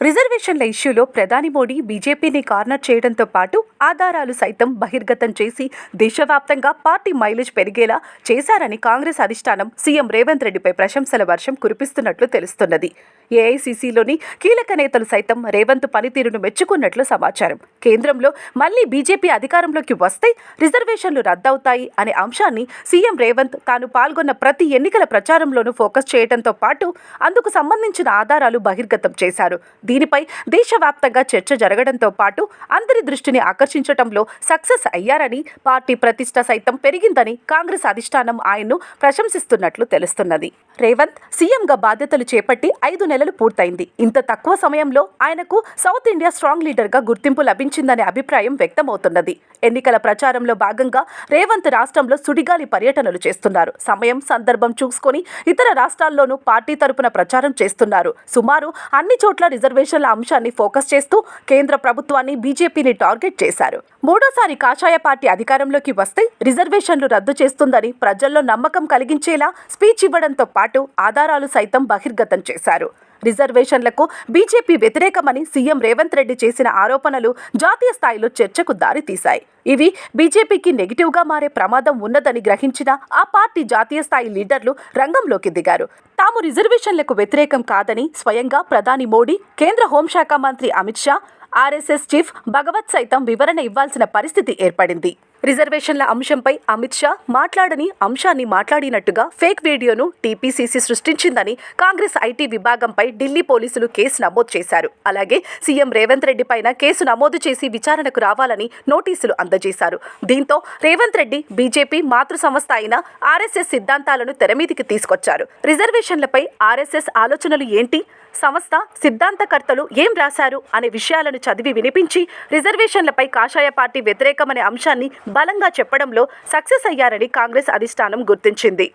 రిజర్వేషన్ల ఇష్యూలో ప్రధాని మోడీ బీజేపీని కార్నర్ చేయడంతో పాటు ఆధారాలు సైతం బహిర్గతం చేసి దేశవ్యాప్తంగా పార్టీ మైలేజ్ పెరిగేలా చేశారని కాంగ్రెస్ అధిష్టానం సీఎం రేవంత్ రెడ్డిపై ప్రశంసల వర్షం కురిపిస్తున్నట్లు తెలుస్తున్నది. ఏఐసీసీలోని కీలక నేతలు సైతం రేవంత్ పనితీరును మెచ్చుకున్నట్లు సమాచారం. కేంద్రంలో మళ్ళీ బీజేపీ అధికారంలోకి వస్తే రిజర్వేషన్లు రద్దవుతాయి అనే అంశాన్ని సీఎం రేవంత్ తాను పాల్గొన్న ప్రతి ఎన్నికల ప్రచారంలోనూ ఫోకస్ చేయడంతో పాటు అందుకు సంబంధించిన ఆధారాలు బహిర్గతం చేశారు. దీనిపై దేశవ్యాప్తంగా చర్చ జరగడంతో పాటు అందరి దృష్టిని ఆకర్షించడంలో సక్సెస్ అయ్యారని పార్టీ ప్రతిష్ట సైతం పెరిగిందని కాంగ్రెస్ అధిష్టానం ఆయన్ను ప్రశంసిస్తున్నట్లు తెలుస్తున్నది. రేవంత్ సీఎంగా బాధ్యతలు చేపట్టి ఐదు నెలలు పూర్తయింది. ఇంత తక్కువ సమయంలో ఆయనకు సౌత్ ఇండియా స్ట్రాంగ్ లీడర్గా గుర్తింపు లభించిందనే అభిప్రాయం వ్యక్తమవుతున్నది. ఎన్నికల ప్రచారంలో భాగంగా రేవంత్ రాష్ట్రంలో సుడిగాలి పర్యటనలు చేస్తున్నారు. సమయం సందర్భం చూసుకొని ఇతర రాష్ట్రాల్లోనూ పార్టీ తరపున ప్రచారం చేస్తున్నారు. సుమారు అన్ని చోట్ల రిజర్వేషన్ల అంశాన్ని ఫోకస్ చేస్తూ కేంద్ర ప్రభుత్వాన్ని బీజేపీని టార్గెట్ చేశారు. మూడోసారి కాషాయ పార్టీ అధికారంలోకి వస్తే రిజర్వేషన్లు రద్దు చేస్తుందని ప్రజల్లో నమ్మకం కలిగించేలా స్పీచ్ ఇవ్వడంతో పాటు ఆధారాలు సైతం బహిర్గతం చేశారు. రిజర్వేషన్లకు బీజేపీ వ్యతిరేకమని సీఎం రేవంత్ రెడ్డి చేసిన ఆరోపణలు జాతీయ స్థాయిలో చర్చకు దారితీశాయి. ఇవి బీజేపీకి నెగిటివ్గా మారే ప్రమాదం ఉన్నదని గ్రహించిన ఆ పార్టీ జాతీయ స్థాయి లీడర్లు రంగంలోకి దిగారు. తాము రిజర్వేషన్లకు వ్యతిరేకం కాదని స్వయంగా ప్రధాని మోడీ కేంద్ర హోంశాఖ మంత్రి అమిత్ షా ఆర్ఎస్ఎస్ చీఫ్ భగవత్ సైతం వివరణ ఇవ్వాల్సిన పరిస్థితి ఏర్పడింది. రిజర్వేషన్ల అంశంపై అమిత్ షా మాట్లాడని అంశాన్ని మాట్లాడినట్టుగా ఫేక్ వీడియోను టీపీసీసీ సృష్టించిందని కాంగ్రెస్ ఐటీ విభాగంపై ఢిల్లీ పోలీసులు కేసు నమోదు చేశారు. అలాగే సీఎం రేవంత్ రెడ్డి పైన కేసు నమోదు చేసి విచారణకు రావాలని నోటీసులు అందజేశారు. దీంతో రేవంత్ రెడ్డి బీజేపీ మాతృ సంస్థ అయిన ఆర్ఎస్ఎస్ సిద్ధాంతాలను తెరమీదికి తీసుకొచ్చారు. రిజర్వేషన్లపై ఆర్ఎస్ఎస్ ఆలోచనలు ఏంటి? సంస్థ సిద్ధాంతకర్తలు ఏం రాశారు అనే విషయాలను చదివి వినిపించి రిజర్వేషన్లపై కాషాయ పార్టీ వ్యతిరేకమనే అంశాన్ని బలంగా చెప్పడంలో సక్సెస్ అయ్యారని కాంగ్రెస్ అధిష్టానం గుర్తించింది.